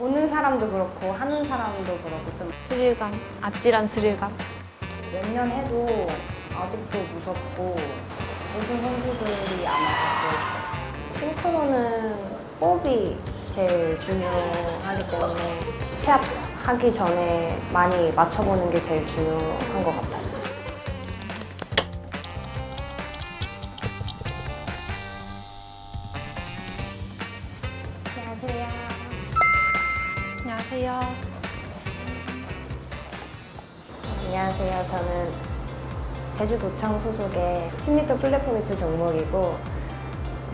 보는 사람도 그렇고 하는 사람도 그렇고 좀몇년 스릴감, 아찔한 스릴감. 해도 아직도 무섭고 모든 선수들이 아마 그렇고 싱크로는 호흡이 제일 중요하기 때문에 시합 하기 전에 많이 맞춰보는 게 제일 중요한 것 같아요. 안녕하세요. 안녕하세요. 저는 제주도청 소속의 10m 플랫폼이츠 종목이고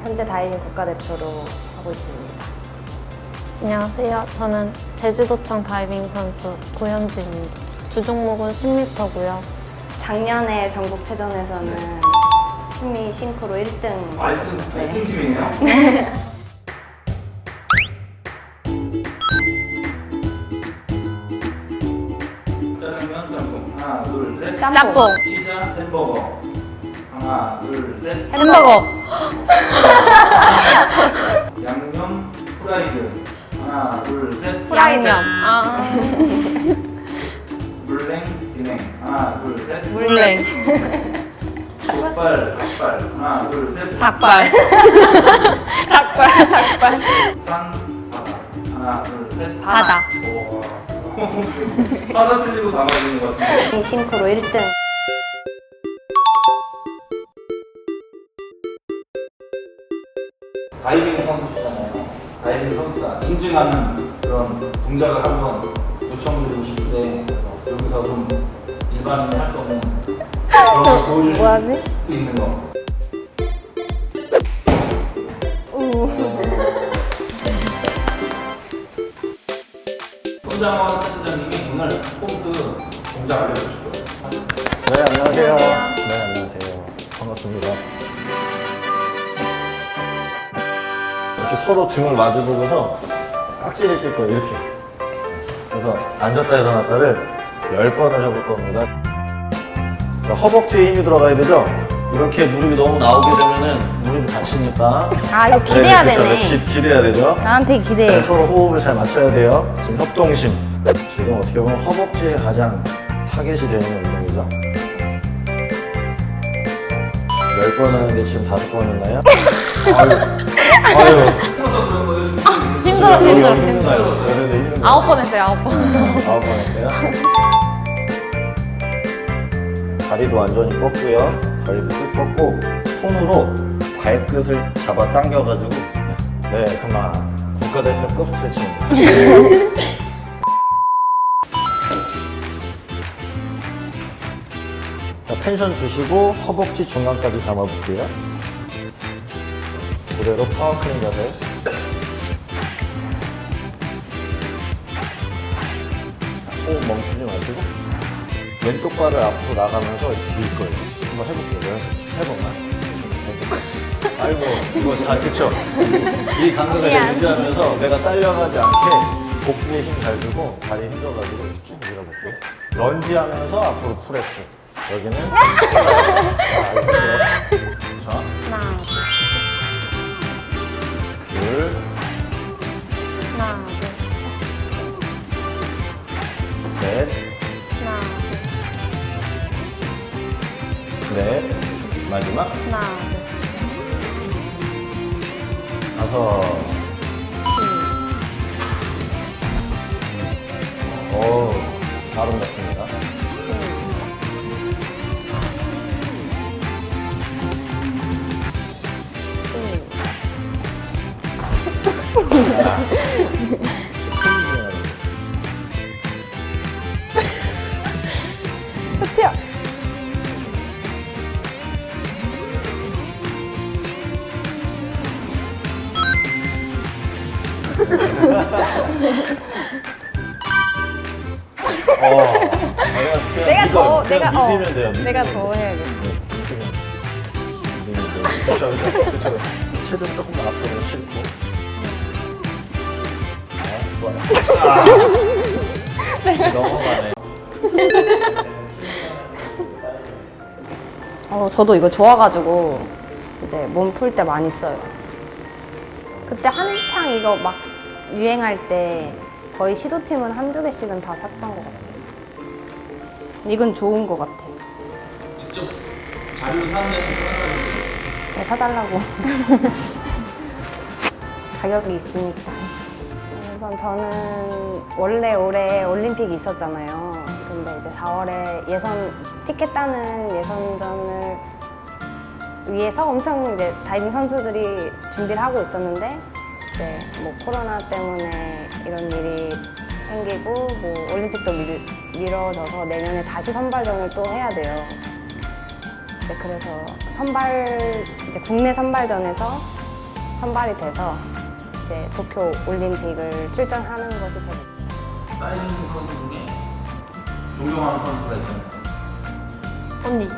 현재 다이빙 국가대표로 하고 있습니다. 안녕하세요. 저는 제주도청 다이빙 선수 고현주입니다. 주 종목은 10m고요. 작년에 전국체전에서는 심리 싱크로 1등 아이템 했었어요. 아이템심이네 셋. 짬뽕. 피자 햄버거 하나 둘 셋. 햄버거. 양념 프라이드 하나 둘 셋. 양념. 아. 물냉 비냉 하나 둘 셋. 물냉. 족발 닭발 하나 둘 셋. 닭발. 닭발. 닭발. 산 바다 하나 둘 셋. 바다. 오. 하나 틀리고 다 맞는 것 같은데. 싱크로 1등. 다이빙 선수잖아요. 다이빙 선수가 인증하는 그런 동작을 한번 요청드리고 싶은데 여기서 좀 일반인이 할 수 없는 그런 걸 보여주실 뭐하지? 수 있는 거. 손장원 센터장님이 오늘 홈트 동작 알려주실 거예요. 네, 안녕하세요. 네, 안녕하세요. 반갑습니다. 이렇게 서로 등을 마주보고서 깍지를 낄 거예요, 이렇게. 그래서 앉았다 일어났다를 10번을 해볼 겁니다. 그러니까 허벅지에 힘이 들어가야 되죠? 이렇게 무릎이 너무 나오게 되면은 무릎이 다치니까. 아 이거 기대야 네, 그렇죠. 되네. 기, 기대야 되죠? 나한테 네, 기대해. 서로 호흡을 잘 맞춰야 돼요. 지금 협동심. 지금 어떻게 보면 허벅지에 가장 타겟이 되는 운동이죠. 10번 하는데 지금 5번 했나요? 아유, 아유. 힘들어, 힘들어? 힘들어. 네, 네, 힘든가요? 아홉 번 했어요, 아홉 번. 아홉 번 했어요? 다리도 완전히 뻗고요. 다리도 쭉 뻗고 손으로 발끝을 잡아 당겨가지고 네, 그만 국가대표급 스트레칭입니다. 자, 텐션 주시고 허벅지 중간까지 감아볼게요. 그대로 파워클린 자세. 호흡 멈추지 마시고 왼쪽 발을 앞으로 나가면서 밀 거예요. 한번 해볼게요. 연습 세 번만. 아이고 이거 잘 그쵸? 이잘 유지하면서 내가 딸려가지 않게 복부에 힘 잘 주고 다리 힘줘가지고 쭉 밀어볼게요. 런지 하면서 앞으로 프레스. 여기는 자. 자, 하나, 둘, 하나, 둘, 셋. 넷, 하나, 둘, 넷, 마지막 하나, 둘, 다섯. 오, 아름답습니다. 어, 내가 더, 내가, 어, 믿으면 돼요. 내가 더 돼요. 해야겠다. 네, 믿으면 믿으면 돼요. 그쵸, 그쵸, 그쵸. 체중 조금 앞으로 싣고. 아, 좋아요. 넘어가네. 어, 저도 이거 좋아가지고 이제 몸 풀 때 많이 써요. 그때 한창 이거 막 유행할 때 거의 시도팀은 한두 개씩은 다 샀던 것 같아요. 이건 좋은 것 같아요. 직접 자료를 사는데 네, 사달라고. 가격이 있으니까. 우선 저는 원래 올해 올림픽이 있었잖아요. 근데 이제 4월에 예선, 티켓 따는 예선전을 위해서 엄청 이제 다이빙 선수들이 준비를 하고 있었는데, 이제 뭐 코로나 때문에 이런 일이 생기고, 뭐 올림픽도 밀, 미뤄져서 내년에 다시 선발전을 또 해야 돼요. 이제 그래서 선발 이제 국내 선발전에서 선발이 돼서 이제 도쿄 올림픽을 출전하는 것이 제 목표. 다이빙 선수 중에 존경하는 선수가 있잖아요. 언니.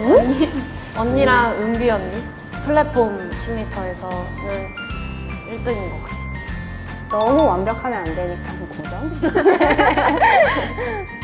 언니. 언니랑 은비 언니. 플랫폼 10m에서는 1등인 것 같아요. 너무 완벽하면 안 되니까 한 9점?